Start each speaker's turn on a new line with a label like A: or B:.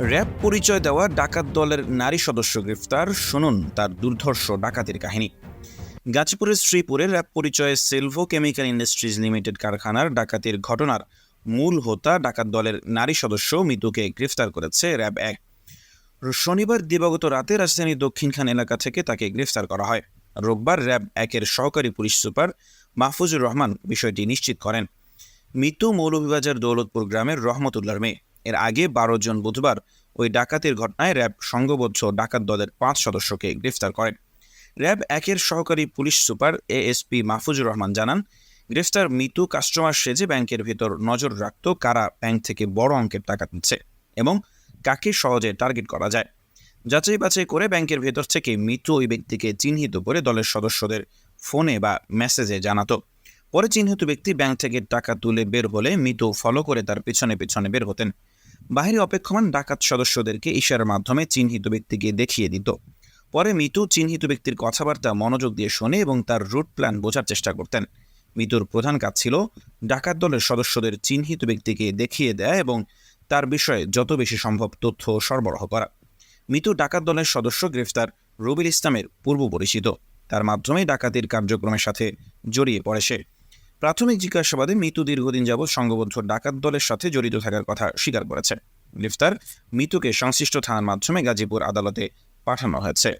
A: RAB পরিচয় দেওয়া ডাকাত দলের নারী সদস্য গ্রেফতার। শুনুন তার দুর্ধর্ষ ডাকাতির কাহিনী। গাজীপুরের শ্রীপুরে র্যাব পরিচয়ে সেলভো কেমিক্যাল ইন্ডাস্ট্রিজ লিমিটেড কারখানার ডাকাতির ঘটনার মূল হোতা ডাকাত দলের নারী সদস্য মিতুকে গ্রেফতার করেছে র্যাব এক। শনিবার দিবাগত রাতে রাজধানীর দক্ষিণখান এলাকা থেকে তাকে গ্রেফতার করা হয়। রোববার র্যাব একের সহকারী পুলিশ সুপার মাহফুজুর রহমান বিষয়টি নিশ্চিত করেন। মিতু মৌলভীবাজার দৌলতপুর গ্রামের রহমতুল্লার মেয়ে। এর আগে বারো জন বুধবার ওই ডাকাতির ঘটনায় র্যাব সংঘবদ্ধ ডাকাত দলের পাঁচ সদস্যকে গ্রেফতার করেন। র্যাব একের সহকারী police super ASP Mahfuzur Rahman জানান, গ্রেফতার মিতু কাস্টমার সেজে ব্যাংকের ভেতর নজর রাখত কারা ব্যাংক থেকে বড় অঙ্কের টাকা নিচ্ছে এবং কাকে সহজে টার্গেট করা যায়। যাচাই বাছাই করে ব্যাংকের ভেতর থেকে মিতু ওই ব্যক্তিকে চিহ্নিত করে দলের সদস্যদের ফোনে বা মেসেজে জানাতো। পরে চিহ্নিত ব্যক্তি ব্যাংক থেকে টাকা তুলে বের হলে মিতু ফলো করে তার পিছনে পিছনে বের হতেন। বাহিরে অপেক্ষমান ডাকাত সদস্যদেরকে ইশারার মাধ্যমে চিহ্নিত ব্যক্তিকে দেখিয়ে দিত। পরে মিতু চিহ্নিত ব্যক্তির কথাবার্তা মনোযোগ দিয়ে শোনে এবং তার রুট প্ল্যান বোঝার চেষ্টা করতেন। মিতুর প্রধান কাজ ছিল ডাকাত দলের সদস্যদের চিহ্নিত ব্যক্তিকে দেখিয়ে দেয়া এবং তার বিষয়ে যত বেশি সম্ভব তথ্য সরবরাহ করা। মিতু ডাকাত দলের সদস্য গ্রেফতার রবির ইসলামের পূর্ব পরিচিত তার মাধ্যমে ডাকাতির কার্যক্রমের সাথে জড়িয়ে পড়ে সে। প্রাথমিক জিজ্ঞাসাবাদে মিতু দীর্ঘদিন যাবৎ সংঘবদ্ধ ডাকাত দলের সাথে জড়িত থাকার কথা স্বীকার করেছে। গ্রেফতার মিতুকে সংশ্লিষ্ট থানার মাধ্যমে গাজীপুর আদালতে পাঠানো হয়েছে।